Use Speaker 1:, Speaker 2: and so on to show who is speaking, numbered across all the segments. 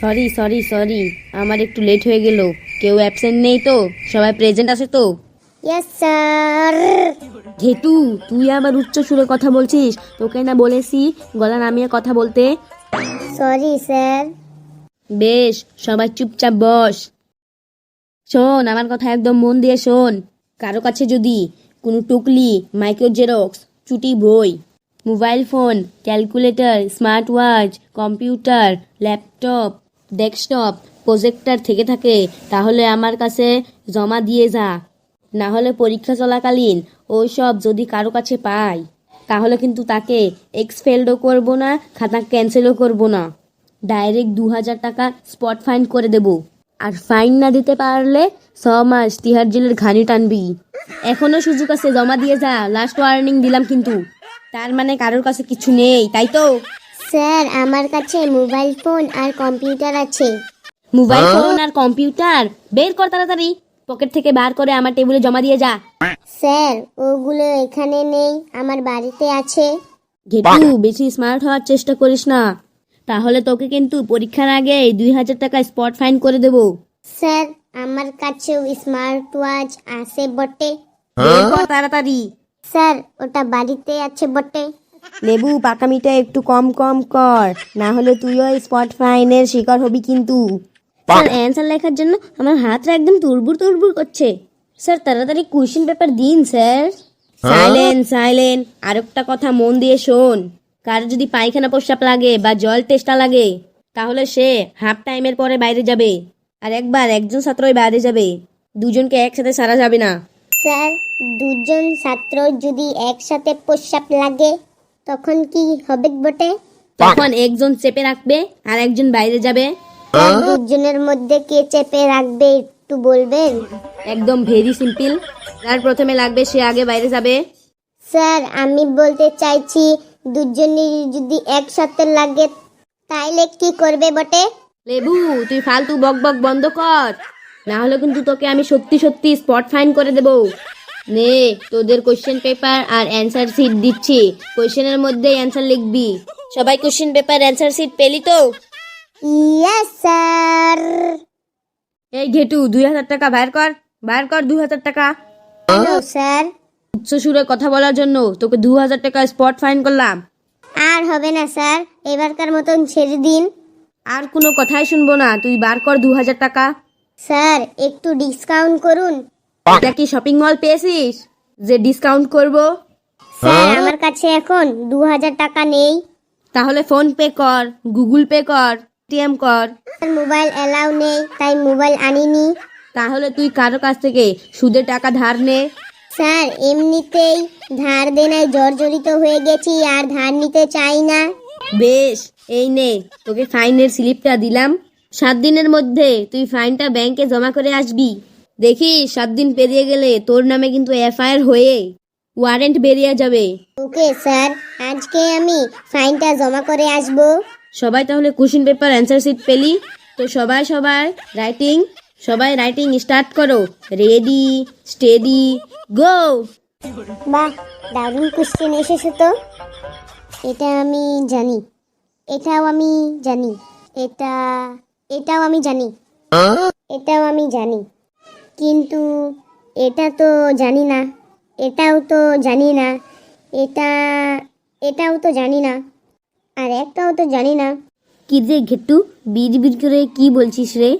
Speaker 1: Sorry sorry sorry আমার একটু late হয়ে গেল। কেউ অ্যাবসেন্ট নেই তো? সবাই প্রেজেন্ট আছে তো?
Speaker 2: ইয়েস স্যার
Speaker 1: ঘেটু তুই আবার উচ্চ সুরে কথা বলছিস। তোকে না বলেছি গলা নামিয়ে কথা বলতে।
Speaker 2: সরি স্যার
Speaker 1: বেশ সবাই চুপচাপ বস। শোন আমার কথা একদম মন দিয়ে শোন। কারও কাছে যদি কোনো টুকলি মাইক্রো জেরক্স চুটি বই mobile phone calculator smart watch computer laptop desktop projector থেকে থাকে, তাহলে আমার কাছে জমা দিয়ে যা। না হলে পরীক্ষা চলাকালীন ওই সব যদি কারও কাছে পাই, তাহলে কিন্তু তাকে এক্সফেলডও করব না, খাতা ক্যান্সেলও করব না। ডাইরেক্ট দু হাজার টাকা স্পট ফাইন করে দেব। আর ফাইন না দিতে পারলে ছ মাস তিহার জেলের ঘানি টানবি। এখনও সুযোগ আছে, জমা দিয়ে যা। লাস্ট ওয়ার্নিং দিলাম কিন্তু। তার মানে কারোর কাছে কিছু নেই, তাই তো?
Speaker 2: স্যার আমার কাছে মোবাইল ফোন আর কম্পিউটার আছে।
Speaker 1: মোবাইল ফোন আর কম্পিউটার? বের কর তাড়াতাড়ি। পকেট থেকে বার করে আমার টেবিলে জমা দিয়ে যা।
Speaker 2: স্যার ওগুলো এখানে নেই আমার বাড়িতে আছে।
Speaker 1: ঘেটু বেশি স্মার্ট হওয়ার চেষ্টা করিস না। তাহলে তোকে কিন্তু পরীক্ষার আগে দুই হাজার টাকা স্পট ফাইন করে দেবো।
Speaker 2: স্যার আমার কাছেও স্মার্ট ওয়াচ আছে বটে।
Speaker 1: বের তাড়াতাড়ি।
Speaker 2: স্যার ওটা বাড়িতে আছে বটে।
Speaker 1: লেবু পাকামিটা একটু কম কম কর। না হলে তুইও স্পট ফাইনের শিকার হবি কিন্তু। স্যার অ্যান্সার লেখার জন্য আমার হাতটা একদম তুরবুর তুরবুর করছে। স্যার তাড়াতাড়ি কোশ্চেন পেপার দিন স্যার। সাইলেন্ট সাইলেন্ট আরেকটা কথা মন দিয়ে শোন। কার যদি পায়খানা প্রস্রাব লাগে বা জল টেস্টা লাগে তাহলে সে হাফ টাইমের পরে বাইরে যাবে। আর একবার একজন ছাত্রই বাইরে যাবে। দুজনকে একসাথে সারা যাবে না।
Speaker 2: স্যার দুজন ছাত্র যদি একসাথে প্রস্রাব লাগে তখন কি হবে বটে?
Speaker 1: তখন একজন চেপে রাখবে আর একজন বাইরে যাবে।
Speaker 2: দুজনের মধ্যে কে চেপে রাখবে একটু বলবেন?
Speaker 1: একদম ভেরি সিম্পল। যার প্রথমে লাগবে সে আগে বাইরে যাবে।
Speaker 2: স্যার আমি বলতে চাইছি দুজনের যদি একসাথে লাগে তাইলে কি করবে বটে?
Speaker 1: লেবু তুই ফালতু বক বক বন্ধ কর। না হলে কিন্তু তোকে আমি সত্যি সত্যি স্পট ফাইন করে দেব। নে তোদের কোশ্চেন পেপার আর অ্যান্সার শিট দিচ্ছি। কোশ্চেনের মধ্যে অ্যান্সার লিখবি। সবাই কোশ্চেন পেপার অ্যান্সার শিট পেলি তো?
Speaker 2: ইয়েস স্যার
Speaker 1: এই ঘেটু দুই হাজার টাকা বাইর কর। বাইর কর দুই হাজার টাকা।
Speaker 2: হ্যালো স্যার
Speaker 1: উচ্চ সুরে কথা বলার জন্য তোকে দু হাজার টাকা স্পট ফাইন করলাম।
Speaker 2: আর হবে না স্যার এবারকার মতন ছেড়ে দিন।
Speaker 1: আর কোনো কথাই শুনব না। তুই বার কর দু হাজার টাকা।
Speaker 2: স্যার একটু ডিসকাউন্ট করুন।
Speaker 1: এটা কি শপিং মল পেয়েছিস? যে ডিসকাউন্ট করব?
Speaker 2: স্যার আমার কাছে এখন দু হাজার টাকা নেই।
Speaker 1: তাহলে ফোন পে কর গুগল পে কর টিএম কর।
Speaker 2: মোবাইল অ্যালাউ নেই তাই মোবাইল আনিনি।
Speaker 1: তাহলে তুই কারও কাছ থেকে সুদে টাকা ধার নে।
Speaker 2: স্যার এমনিতেই ধার দেনায় জর্জরিত হয়ে গেছি আর ধার নিতে চাই না।
Speaker 1: বেশ এই নে তোকে ফাইনের স্লিপটা দিলাম। সাত দিনের মধ্যে তুই ফাইনটা ব্যাংকে জমা করে আসবি। দেখি সাত দিন পেরিয়ে গেলে তোর নামে কিন্তু এফআইআর হয়ে ওয়ারেন্ট বেরিয়ে যাবে।
Speaker 2: ওকে স্যার আজকে আমি ফাইনটা জমা করে আসব।
Speaker 1: সবাই তাহলে কোশ্চেন পেপার অ্যান্সার শিট পেলি? তো সবাই সবাই রাইটিং সবাই রাইটিং স্টার্ট করো। Ready steady go!
Speaker 2: বাহ দারুণ কোশ্চেন এসেছে তো। এটা আমি জানি। এটাও আমি জানি। এটা এটাও আমি জানি। এটাও আমি জানি। কিন্তু এটা তো জানি না। এটাও তো জানি না। এটা এটাও তো জানি না। আর একটাও তো জানি না।
Speaker 1: কি রে ঘেটু বিড় বিড় করে কি বলছিস রে?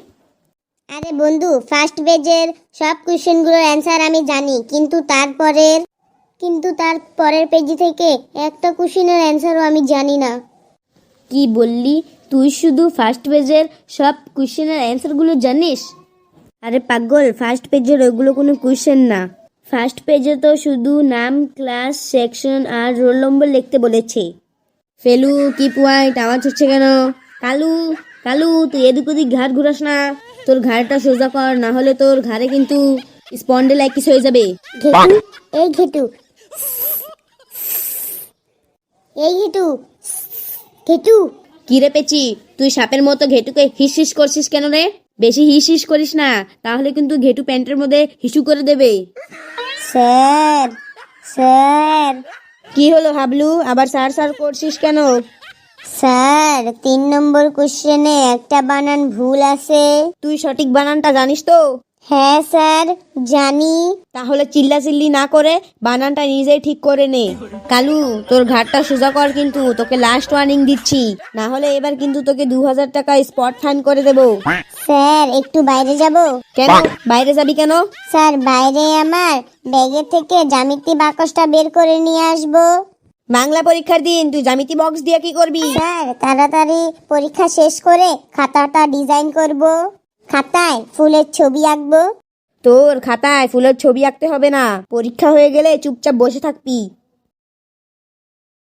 Speaker 2: আরে বন্ধু ফার্স্ট পেজের সব কোয়েশ্চেনগুলোর অ্যান্সার আমি জানি কিন্তু তারপরের কিন্তু তার পরের পেজ থেকে একটা কোশ্চেনের অ্যান্সারও আমি জানি না।
Speaker 1: কি বললি? তুই শুধু ফার্স্ট পেজের সব কোশ্চেনের অ্যান্সারগুলো জানিস? আরে পাগল ফার্স্ট পেজের ওইগুলো কোনো কোশ্চেন না। ফার্স্ট পেজে তো শুধু নাম ক্লাস সেকশন আর রোল নম্বর লিখতে বলেছে। ফেলু কি পয়েন্ট আওয়াজ হচ্ছে কেন? কালু কালু তুই এদিক ওদিক ঘাট ঘুরাস না। তোর ঘাড়টা সোজা কর না হলে তোর ঘাড়ে কিন্তু স্পন্ডে স্পন্ডেলাইটিস হয়ে যাবে।
Speaker 2: ঘেটু এই ঘেটু। এই ঘেটু। ঘেটু।
Speaker 1: কি রে পেচি তুই সাপের মতো ঘেটুকে হিস হিস করছিস কেন রে? বেশি হিস হিস করিস না তাহলে কিন্তু ঘেটু প্যান্টের মধ্যে হিসু করে দেবে।
Speaker 2: Sir sir.
Speaker 1: কি হলো হাবলু আবার স্যার সার করছিস কেন?
Speaker 2: স্যার তিন নম্বর কোশ্চেনে একটা বানান ভুল আছে।
Speaker 1: তুই সঠিক বানানটা জানিস তো?
Speaker 2: হ্যাঁ স্যার জানি।
Speaker 1: তাহলে চিল্লাচিল্লি না করে বানানটা নিজেই ঠিক করে নে। কালু তোর ঘাটটা সোজা কর কিন্তু তোকে লাস্ট ওয়ার্নিং দিচ্ছি। না হলে এবার কিন্তু তোকে দু হাজার টাকা স্পট ফাইন করে দেবো।
Speaker 2: স্যার একটু বাইরে যাব?
Speaker 1: কেন? বাইরে যাবি কেন?
Speaker 2: স্যার বাইরে আমার ব্যাগের থেকে জ্যামিতি বাকসটা বের করে নিয়ে আসব।
Speaker 1: বাংলা পরীক্ষার দিন তুই জ্যামিতি বক্স দিয়ে কি করবি?
Speaker 2: স্যার তাড়াতাড়ি পরীক্ষা শেষ করে খাতাটা ডিজাইন করব। খাতায় ফুলের ছবি আঁকবো?
Speaker 1: তোর খাতায় ফুলের ছবি আঁকতে হবে না। পরীক্ষা হয়ে গেলে চুপচাপ বসে থাকবি।